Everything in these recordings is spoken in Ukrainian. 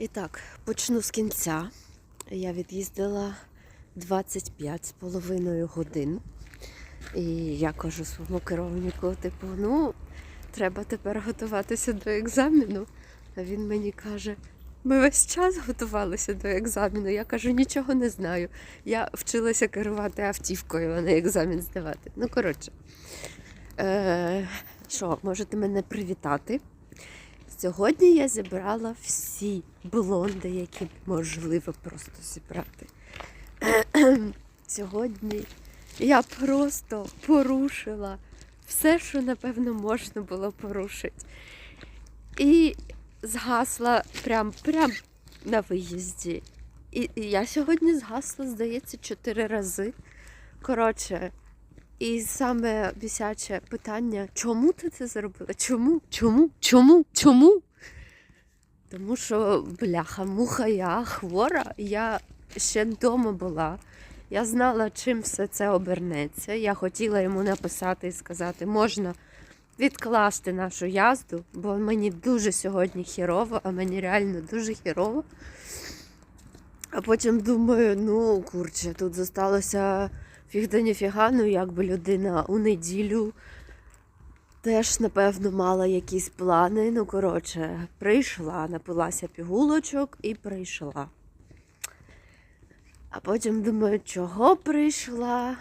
І так, почну з кінця. Я від'їздила 25 з половиною годин. І я кажу своєму керівнику, типу, ну, треба тепер готуватися до екзамену. А він мені каже, ми весь час готувалися до екзамену. Я кажу, нічого не знаю. Я вчилася керувати автівкою, а не екзамен здавати. Ну, коротше. Е, що, можете мене привітати? Сьогодні я зібрала всі блонди, які можливо просто зібрати. Сьогодні я просто порушила все, що напевно можна було порушити. І згасла прям, прям на виїзді. І, я сьогодні згасла, здається, чотири рази. Коротше, і саме бісяче питання, чому ти це зробила? Чому? Чому? Чому? Чому? Тому що, бляха, муха, я хвора, я ще вдома була. Я знала, чим все це обернеться. Я хотіла йому написати і сказати, можна відкласти нашу язду, бо мені дуже сьогодні хірово, а мені реально дуже хірово. А потім думаю, ну курче, тут зосталося фіг да ніфіга, ну якби людина у неділю теж, напевно, мала якісь плани. Ну, коротше, прийшла, напилася пігулочок і прийшла. А потім думаю, чого прийшла?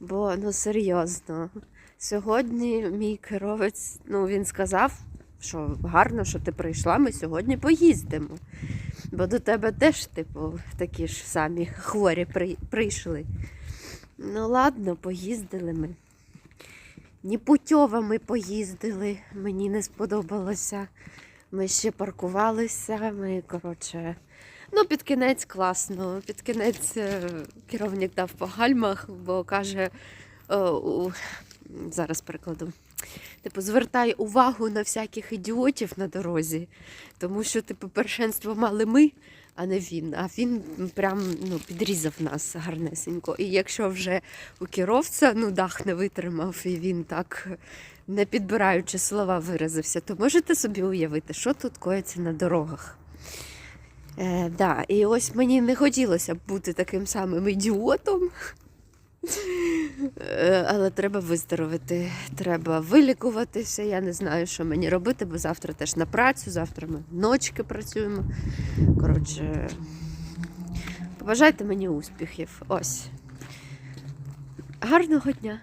Бо ну серйозно, сьогодні мій керовець, ну він сказав, що гарно, що ти прийшла, ми сьогодні поїздимо. Бо до тебе теж, типу, такі ж самі хворі прийшли. Ну ладно, поїздили ми. Непутьово ми поїздили, мені не сподобалося. Ми ще паркувалися, ми, коротше, ну, під кінець класно. Під кінець е, керівник дав по гальмах, бо каже, зараз перекладу. Типу, звертай увагу на всяких ідіотів на дорозі, тому що, типу, першенство мали ми, а не він. А він прям ну, підрізав нас гарнесенько. І якщо вже у керовця ну, дах не витримав, і він так, не підбираючи слова, виразився, то можете собі уявити, що тут коїться на дорогах. Е, да, і ось мені не хотілося б бути таким самим ідіотом. Е, Але треба виздоровити, треба вилікуватися. Я не знаю, що мені робити, бо завтра теж на працю, завтра ми ночки працюємо. Коротше, побажайте мені успіхів. Ось. Гарного дня!